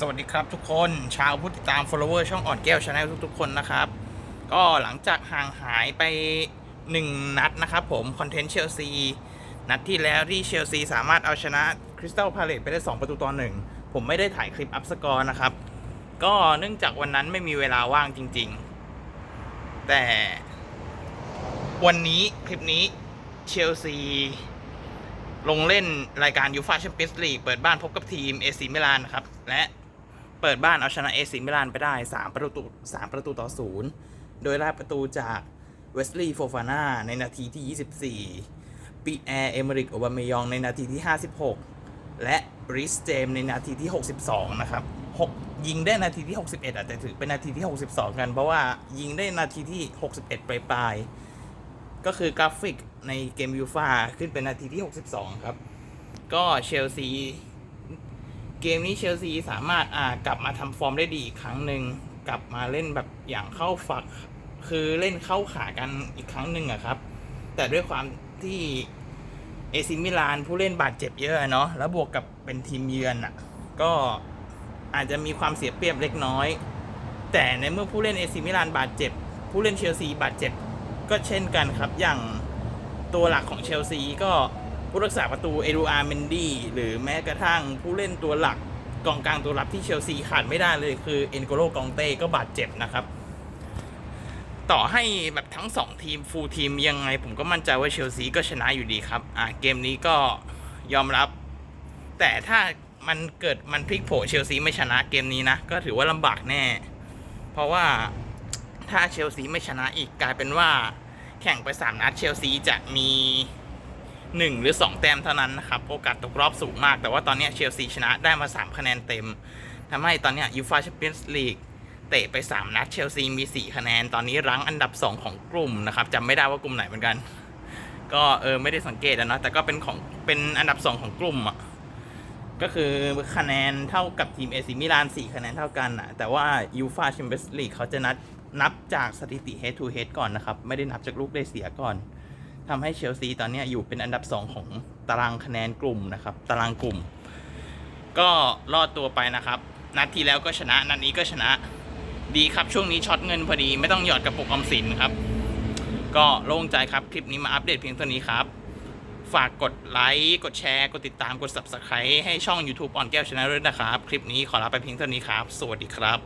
สวัสดีครับทุกคนชาวผู้ติดตาม follower ช่องอ่อนแก้วชาแนลทุกๆ คนนะครับ ก็หลังจากห่างหายไป 1 นัดนะครับผม คอนเทนต์เชลซี นัดที่แล้วที่เชลซีสามารถเอาชนะคริสตัลพาเลตไปได้ 2 ประตูต่อหนึ่งผมไม่ได้ถ่ายคลิปอัพสกอร์นะครับ ก็เนื่องจากวันนั้นไม่มีเวลาว่างจริง ๆ แต่วันนี้คลิปนี้เชลซีลงเล่นรายการยูฟาแชมเปี้ยนส์ลีกเปิดบ้านพบกับทีมเอซีมิลานครับ และ ปิดบ้านเอาชนะเอซีมิลานไปได้ 3 ประตู3ประตูต่อ 0 โดยได้ประตูจากเวสลีย์โฟฟาน่าในนาทีที่ 24 ปีแอร์ เอเมริกโอบามยองในนาทีที่ 56 และริสเจมในนาทีที่ 62 นะครับหกยิงได้นาทีที่ 61อะแต่ถือเป็นนาทีที่ 62 กัน เพราะว่ายิงได้นาทีที่ 61 ปลายๆก็คือกราฟิกในเกมยูฟาขึ้นเป็นนาทีที่ 62 ครับ ก็เชลซี เกมนี้เชลซีสามารถอ่ากลับมาทำฟอร์มได้ดีอีกครั้งหนึ่งกลับมาเล่นแบบอย่างเข้าฝัก คือเล่นเข้าขากันอีกครั้งหนึ่งอะครับ แต่ด้วยความที่เอซิมิลานผู้เล่นบาดเจ็บเยอะเนาะแล้วบวกกับเป็นทีมเยือนอะก็อาจจะมีความเสียเปรียบเล็กน้อย แต่ในเมื่อผู้เล่นเอซิมิลานบาดเจ็บ ผู้เล่นเชลซีบาดเจ็บก็เช่นกันครับอย่างตัวหลักของเชลซีก็ ผู้รักษาประตูเอดูอาร์เมนดี้หรือแม้กระทั่งผู้เล่นตัวหลักกองกลางตัวรับที่เชลซีขาดไม่ได้เลยคือเอ็นโกโลกองเต้ก็บาดเจ็บนะครับ ต่อให้แบบทั้งสองทีมฟูลทีมยังไง ผมก็มั่นใจว่าเชลซีก็ชนะอยู่ดีครับ อะเกมนี้ก็ยอมรับ แต่ถ้ามันเกิดมันพลิกโผเชลซีไม่ชนะเกมนี้นะ ก็ถือว่าลำบากแน่ เพราะว่าถ้าเชลซีไม่ชนะอีกกลายเป็นว่าแข่งไป 3 นัดเชลซีจะมี 1 หรือ 2 แต้มเท่านั้นนะครับ โอกาสตกรอบสูงมาก แต่ว่าตอนนี้เชลซีชนะได้มา 3 คะแนนเต็มทำให้ตอนนี้ยูฟาแชมเปี้ยนส์ลีกเตะไป 3 นัดเชลซีมี 4 คะแนน ตอนนี้รั้งอันดับ 2 ของกลุ่มนะครับจำไม่ได้ว่ากลุ่มไหนเหมือนกัน ก็เออไม่ได้สังเกตอะเนาะแต่ก็เป็นของเป็นอันดับ 2 ของกลุ่มอะก็คือคะแนนเท่ากับทีมเอซิมิลาน4คะแนนเท่ากันอะแต่ว่ายูฟาแชมเปี้ยนส์ลีกเขาจะนัดนับจากสถิติ head to head ก่อนนะครับ ไม่ได้นับจากลูกได้เสียก่อน ทำให้เชลซีตอนนี้อยู่เป็นอันดับ 2 ของตารางคะแนนกลุ่มนะครับ ตารางกลุ่ม ก็รอดตัวไปนะครับ นัดที่แล้วก็ชนะ นัดนี้ก็ชนะ ดีครับช่วงนี้ช็อตเงินพอดีไม่ต้องหยอดกระปุกออมสินครับ ก็โล่งใจครับ คลิปนี้มาอัปเดตเพียงเท่านี้ครับ ฝากกดไลค์กดแชร์กดติดตามกด subscribe ให้ช่อง YouTube อ่อนแก้วชนลด้วยนะครับ คลิปนี้ขอลาไปเพียงเท่านี้ครับ สวัสดีครับ